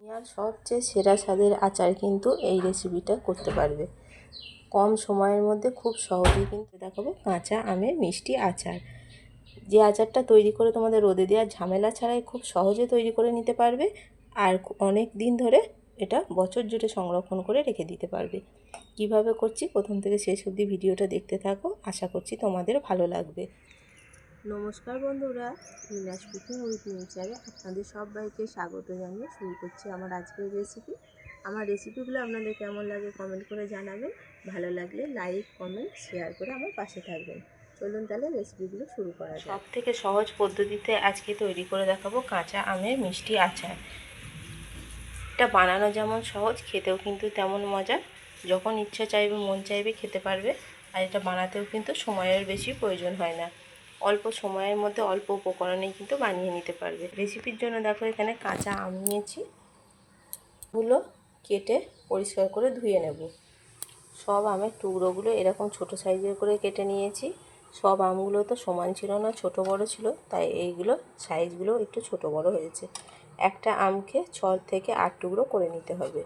দুনিয়ার সবচেয়ে সেরা স্বাদের আচার কিন্তু এই রেসিপিটা করতে পারবে। কম সময়ের মধ্যে খুব সহজেই কিন্তু দেখাবো কাঁচা আমের মিষ্টি আচার। যে আচারটা তৈরি করে তোমাদের রোদে দেওয়ার ঝামেলা ছাড়াই খুব সহজে তৈরি করে নিতে পারবে আর অনেক দিন ধরে এটা বছর জুড়ে সংরক্ষণ করে রেখে দিতে পারবে। কীভাবে করছি? প্রথম থেকে শেষ অবধি ভিডিওটা দেখতে থাকো। আশা করছি তোমাদের ভালো লাগবে। নমস্কার বন্ধুরা নীলাস কুকিং উইথ নেচারে আপনাদের সবাইকে স্বাগত জানিয়ে শুরু করছি আমার আজকের রেসিপি আমার রেসিপিগুলো আপনাদের কেমন লাগে কমেন্ট করে জানাবেন। ভালো লাগলে লাইক কমেন্ট শেয়ার করে আমার পাশে থাকবেন। চলুন তাহলে রেসিপিগুলো শুরু করা সব থেকে সহজ পদ্ধতিতে আজকে তৈরি করে দেখাবো কাঁচা আমের মিষ্টি আচার। এটা বানানো যেমন সহজ, খেতেও কিন্তু তেমন মজা। যখন ইচ্ছা চাইবে, মন চাইবে খেতে পারবে। আর এটা বানাতেও কিন্তু সময়ের বেশি প্রয়োজন হয় না। অল্প সময়ের মধ্যে অল্প উপকরণেই কিন্তু বানিয়ে নিতে পারবে। রেসিপির জন্য দেখো এখানে কাঁচা আম নিয়েছি। গুলো কেটে পরিষ্কার করে ধুয়ে নেব। সব আমের টুকরোগুলো এরকম ছোট সাইজের করে কেটে নিয়েছি। সব আমগুলো তো সমান ছিল না, ছোট বড় ছিল, তাই এইগুলো সাইজগুলো একটু ছোট বড় হয়েছে। একটা আমকে ছ থেকে আট টুকরো করে নিতে হবে।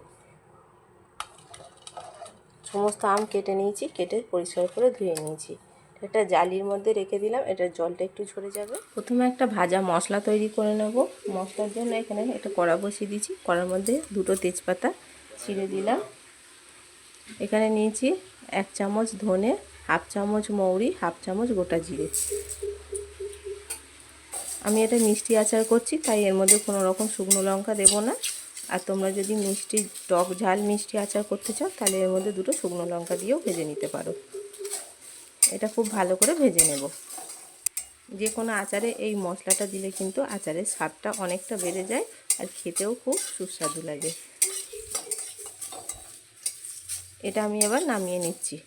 সমস্ত আম কেটে নিয়েছি, কেটে পরিষ্কার করে ধুয়ে নিয়েছি। একটা জালির মধ্যে রেখে দিলাম, এটার জলটা একটু ঝরে যাবে। প্রথমে একটা ভাজা মশলা তৈরি করে নেব। মশলার জন্য এখানে একটা কড়া বসিয়ে দিয়েছি। কড়ার মধ্যে দুটো তেজপাতা ছিঁড়ে দিলাম। এখানে নিয়েছি এক চামচ ধনে, হাফ চামচ মৌরি, হাফ চামচ গোটা জিরে। আমি এটা মিষ্টি আচার করছি, তাই এর মধ্যে কোনো রকম শুকনো লঙ্কা দেবো না। আর তোমরা যদি মিষ্টি টক ঝাল মিষ্টি আচার করতে চাও, তাহলে এর মধ্যে দুটো শুকনো লঙ্কা দিয়েও ভেজে নিতে পারো। এটা খুব ভালো করে ভেজে নেব। যে কোনো আচারে এই মশলাটা দিলে কিন্তু আচারের স্বাদটা অনেকটা বেড়ে যায় আর খেতেও খুব সুস্বাদু লাগে। এটা আমি এবার নামিয়ে নিচ্ছি।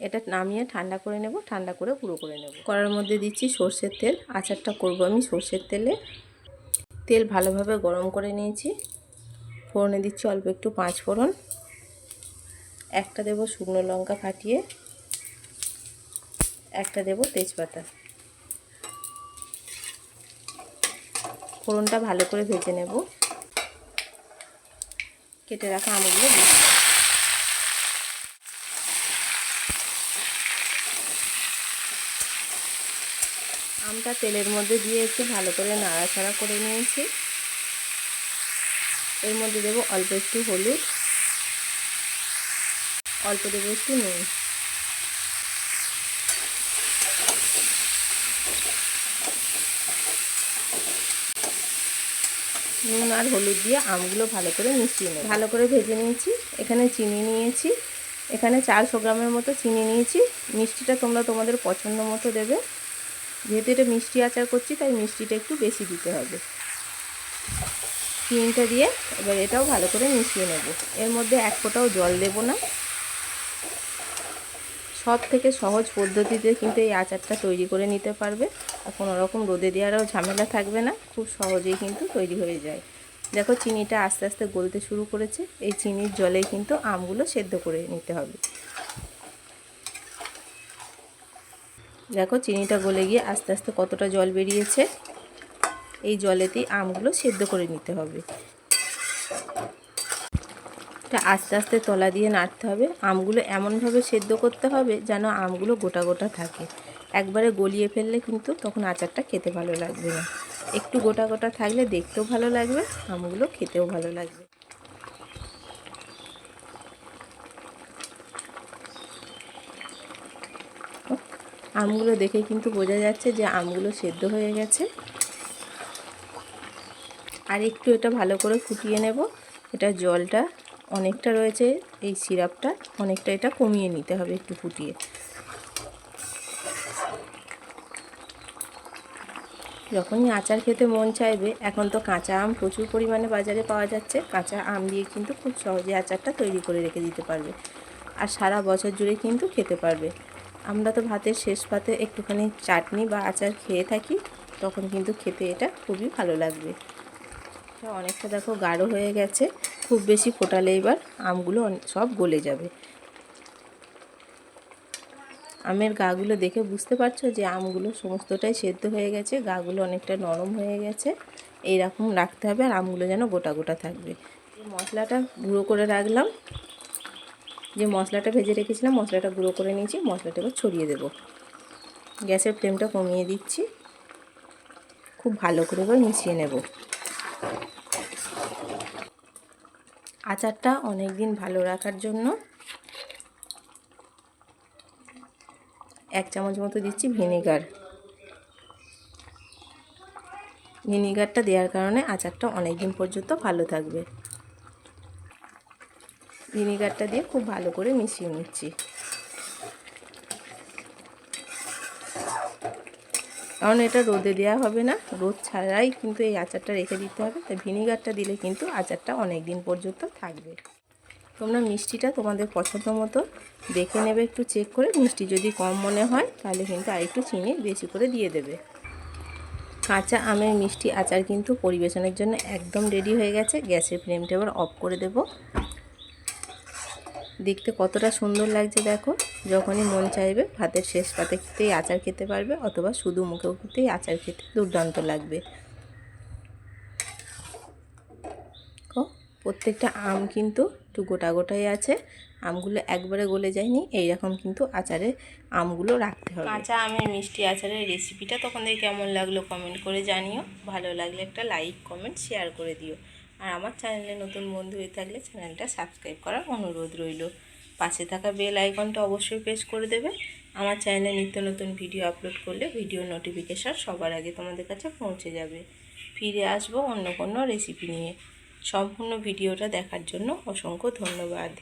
এটা নামিয়ে ঠান্ডা করে নেব, ঠান্ডা করে পুরো করে নেব। কড়ার মধ্যে দিচ্ছি সর্ষের তেল। আচারটা করব আমি সর্ষের তেলে। তেল ভালোভাবে গরম করে নিয়েছি। ফোড়নে দিচ্ছি অল্প একটু পাঁচ ফোড়ন। একটা দেব শুকনো লঙ্কা ফাটিয়ে। একটা দেব তেজপাতা। ফোড়নটা ভালো করে ভেজে নেব। কেটে রাখা আমগুলো আমটা তেলের মধ্যে দিয়ে একটু ভালো করে নাড়াচাড়া করে নিয়েছি। এর মধ্যে দেবো অল্প একটু হলুদ। অল্প দেবো একটু নুন। নুন আর হলুদ দিয়ে আমগুলো ভালো করে মিশিয়ে নেব। ভালো করে ভেজে নিয়েছি। এখানে চিনি নিয়েছি। এখানে চারশো গ্রামের মতো চিনি নিয়েছি। মিষ্টিটা তোমরা তোমাদের পছন্দ মতো দেবে। যেহেতু এটা মিষ্টি আচার করছি, তাই মিষ্টিটা একটু বেশি দিতে হবে। চিনিটা দিয়ে এবার এটাও ভালো করে মিশিয়ে নেব। এর মধ্যে এক ফোঁটাও জল দেব না। সব থেকে সহজ পদ্ধতিতে কিন্তু এই আচারটা তৈরি করে নিতে পারবে আর রকম রোদে দেওয়ারও ঝামেলা থাকবে না, খুব সহজেই কিন্তু তৈরি হয়ে যায়। দেখো চিনিটা আস্তে আস্তে গলতে শুরু করেছে, এই চিনির জলে কিন্তু আমগুলো সেদ্ধ করে নিতে হবে। দেখো চিনিটা গলে গিয়ে আস্তে আস্তে কতটা জল বেরিয়েছে, এই জলেতেই আমগুলো সেদ্ধ করে নিতে হবে। এটা আস্তে আস্তে তলা দিয়ে নাড়তে হবে। আমগুলো এমনভাবে সেদ্ধ করতে হবে যেন আমগুলো গোটা গোটা থাকে। একবারে গলিয়ে ফেললে কিন্তু তখন আচারটা খেতে ভালো লাগবে না। একটু গোটা গোটা থাকলে দেখতেও ভালো লাগবে, আমগুলো খেতেও ভালো লাগবে। আমগুলো দেখে কিন্তু বোঝা যাচ্ছে যে আমগুলো সেদ্ধ হয়ে গেছে। আর একটু এটা ভালো করে ফুটিয়ে নেব। এটা জলটা অনেকটা রয়েছে এই সিরাপটা, অনেকটা এটা কমিয়ে নিতে হবে একটু ফুটিয়ে। যখনই আচার খেতে মন চাইবে, এখন তো কাঁচা আম প্রচুর পরিমাণে বাজারে পাওয়া যাচ্ছে। কাঁচা আম দিয়ে কিন্তু খুব সহজে আচারটা তৈরি করে রেখে দিতে পারবে। আর সারা বছর জুড়ে কিন্তু খেতে পারবে। আমরা তো ভাতের শেষ পাতে একটুখানি চাটনি বা আচার খেয়ে থাকি, তখন কিন্তু খেতে এটা খুবই ভালো লাগবে। অনেকটা দেখো গাঢ় হয়ে গেছে। খুব বেশি ফোটালে এবার আমগুলো সব গলে যাবে। আমের গাগুলো দেখে বুঝতে পারছ যে আমগুলো সমস্তটাই সেদ্ধ হয়ে গেছে, গাগুলো অনেকটা নরম হয়ে গেছে। এই রকম রাখতে হবে আর আমগুলো যেন গোটা গোটা থাকবে। মশলাটা গুঁড়ো করে রাখলাম, যে মশলাটা ভেজে রেখেছিলাম মশলাটা গুঁড়ো করে নিয়েছি, মশলাটা এবার ছড়িয়ে দেবো। গ্যাসের ফ্লেমটা কমিয়ে দিচ্ছি, খুব ভালো করে এবার মিশিয়ে নেব। আচারটা অনেক দিন ভালো রাখার জন্য এক চামচ মতো দিচ্ছি ভিনেগার। ভিনিগারটা দেওয়ার কারণে আচারটা অনেক দিন পর্যন্ত ভালো থাকবে। ভিনিগারটা দিয়ে খুব ভালো করে মিশিয়ে নিচ্ছি। কারণ এটা রোদে দেওয়া হবে না, রোদ ছাড়াই কিন্তু এই আচারটা রেখে দিতে হবে। তাই ভিনিগারটা দিলে কিন্তু আচারটা অনেক দিন পর্যন্ত থাকবে। তোমরা মিষ্টিটা তোমাদের পছন্দ মতো দেখে নেবে, একটু চেক করে। মিষ্টি যদি কম মনে হয়, তাহলে কিন্তু আরেকটু চিনি বেশি করে দিয়ে দেবে। কাঁচা আমের মিষ্টি আচার কিন্তু পরিবেশনের জন্য একদম রেডি হয়ে গেছে। গ্যাসের ফ্লেমটা এবার অফ করে দেব। দেখতে কতটা সুন্দর লাগছে দেখো। যখনই মন চাইবে ভাতের শেষ পাতে খেতেই আচার খেতে পারবে অথবা শুধু মুখেও খেতেই আচার খেতে দুর্দান্ত লাগবে। প্রত্যেকটা আম কিন্তু একটু গোটা গোটাই আছে। আমগুলো একবারে গলে যায়নি, এইরকম কিন্তু আচারে আমগুলো রাখতে হবে। কাঁচা আমের মিষ্টি আচারের রেসিপিটা তখন তোমাদের কেমন লাগল কমেন্ট করে জানিও। ভালো লাগলে একটা লাইক কমেন্ট শেয়ার করে দিও। আর আমার চ্যানেলে নতুন বন্ধু হয়ে থাকলে চ্যানেলটা সাবস্ক্রাইব করার অনুরোধ রইল। পাশে থাকা বেল আইকনটা অবশ্যই প্রেস করে দেবে। আমার চ্যানেলে নিত্য নতুন ভিডিও আপলোড করলে ভিডিও নোটিফিকেশান সবার আগে তোমাদের কাছে পৌঁছে যাবে। ফিরে আসব অন্য কোনো রেসিপি নিয়ে। সম্পূর্ণ ভিডিওটা দেখার জন্য অসংখ্য ধন্যবাদ।